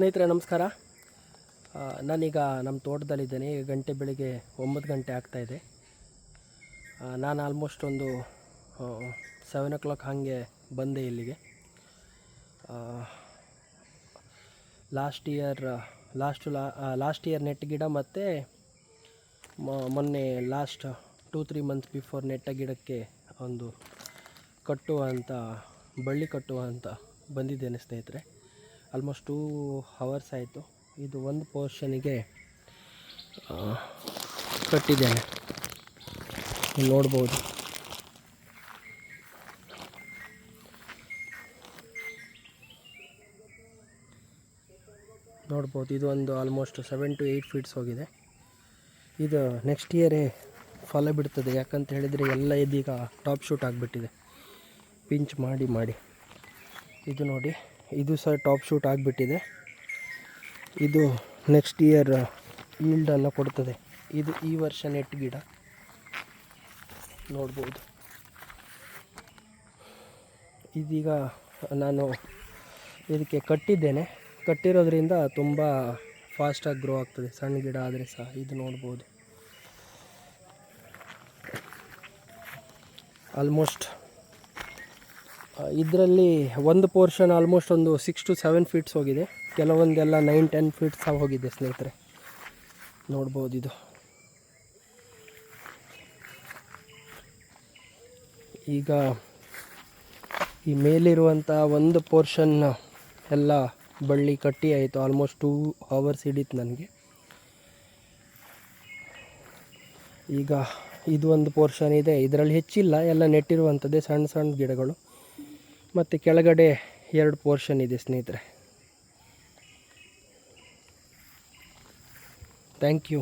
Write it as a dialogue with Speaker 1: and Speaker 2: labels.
Speaker 1: ಸ್ನೇಹಿತರೆ, ನಮಸ್ಕಾರ. ನಾನೀಗ ನಮ್ಮ ತೋಟದಲ್ಲಿದ್ದೇನೆ. ಈಗ ಗಂಟೆ ಬೆಳಿಗ್ಗೆ ಒಂಬತ್ತು ಗಂಟೆ ಆಗ್ತಾಯಿದೆ ನಾನು ಆಲ್ಮೋಸ್ಟ್ ಒಂದು ಸೆವೆನ್ ಓ ಕ್ಲಾಕ್ ಹಾಗೆ ಬಂದೆ ಇಲ್ಲಿಗೆ. ಲಾಸ್ಟ್ ಇಯರ್ ಲಾಸ್ಟ್ ಲಾ ಲಾಸ್ಟ್ ಇಯರ್ ನೆಟ್ ಗಿಡ ಮತ್ತು ಮೊನ್ನೆ last two three months before ನೆಟ್ಟ ಗಿಡಕ್ಕೆ ಒಂದು ಕಟ್ಟುವಂಥ ಬಳ್ಳಿ ಕಟ್ಟುವ ಅಂತ ಬಂದಿದ್ದೇನೆ ಸ್ನೇಹಿತರೆ. ಆಲ್ಮೋಸ್ಟ್ ಟೂ ಹವರ್ಸ್ ಆಯಿತು. ಇದು ಒಂದು ಪೋರ್ಷನಿಗೆ ಕಟ್ಟಿದ್ದೇನೆ. ನೋಡ್ಬೋದು. ನೋಡ್ಬೋದು, ಇದು ಒಂದು almost seven to eight feets ಹೋಗಿದೆ. ಇದು ನೆಕ್ಸ್ಟ್ ಇಯರೇ ಫಲ ಬಿಡ್ತದೆ. ಯಾಕಂತ ಹೇಳಿದರೆ ಎಲ್ಲ ಇದೀಗ ಟಾಪ್ ಶೂಟ್ ಆಗಿಬಿಟ್ಟಿದೆ. ಪಿಂಚ್ ಮಾಡಿ ಮಾಡಿ. ಇದು ನೋಡಿ. ಇದು ಸಹ ಟಾಪ್ ಶೂಟ್ ಆಗಿಬಿಟ್ಟಿದೆ. ಇದು ನೆಕ್ಸ್ಟ್ ಇಯರ್ ಈಲ್ಡನ್ನು ಕೊಡ್ತದೆ. ಇದು ಈ ವರ್ಷ ನೆಟ್ ಗಿಡ. ನೋಡ್ಬೋದು. ಇದೀಗ ನಾನು ಇದಕ್ಕೆ ಕಟ್ಟಿದ್ದೇನೆ. ಕಟ್ಟಿರೋದ್ರಿಂದ ತುಂಬ ಫಾಸ್ಟಾಗಿ ಗ್ರೋ ಆಗ್ತದೆ. ಸಣ್ಣ ಗಿಡ ಆದರೆ ಸಹ ಇದು ನೋಡ್ಬೋದು. ಆಲ್ಮೋಸ್ಟ್ ಇದರಲ್ಲಿ ಒಂದು ಪೋರ್ಷನ್ ಆಲ್ಮೋಸ್ಟ್ ಒಂದು ಸಿಕ್ಸ್ ಟು ಸೆವೆನ್ ಫೀಟ್ಸ್ ಹೋಗಿದೆ. ಕೆಲವೊಂದೆಲ್ಲ ನೈನ್ ಟೆನ್ ಫೀಟ್ಸ್ ಸಹ ಹೋಗಿದೆ ಸ್ನೇಹಿತರೆ. ನೋಡ್ಬೋದು ಇದು. ಈಗ ಈ ಮೇಲಿರುವಂಥ ಒಂದು ಪೋರ್ಷನ್ ಎಲ್ಲ ಬಳ್ಳಿ ಕಟ್ಟಿ ಆಯಿತು. ಆಲ್ಮೋಸ್ಟ್ ಟೂ ಅವರ್ಸ್ ಹಿಡಿತು ನನಗೆ. ಈಗ ಇದು ಒಂದು ಪೋರ್ಷನ್ ಇದೆ. ಇದರಲ್ಲಿ ಹೆಚ್ಚಿಲ್ಲ. ಎಲ್ಲ ನೆಟ್ಟಿರುವಂಥದ್ದೇ ಸಣ್ಣ ಸಣ್ಣ ಗಿಡಗಳು. ಮತ್ತು ಕೆಳಗಡೆ ಎರಡು ಪೋರ್ಷನ್ ಇದೆ ಸ್ನೇಹಿತರೆ. Thank you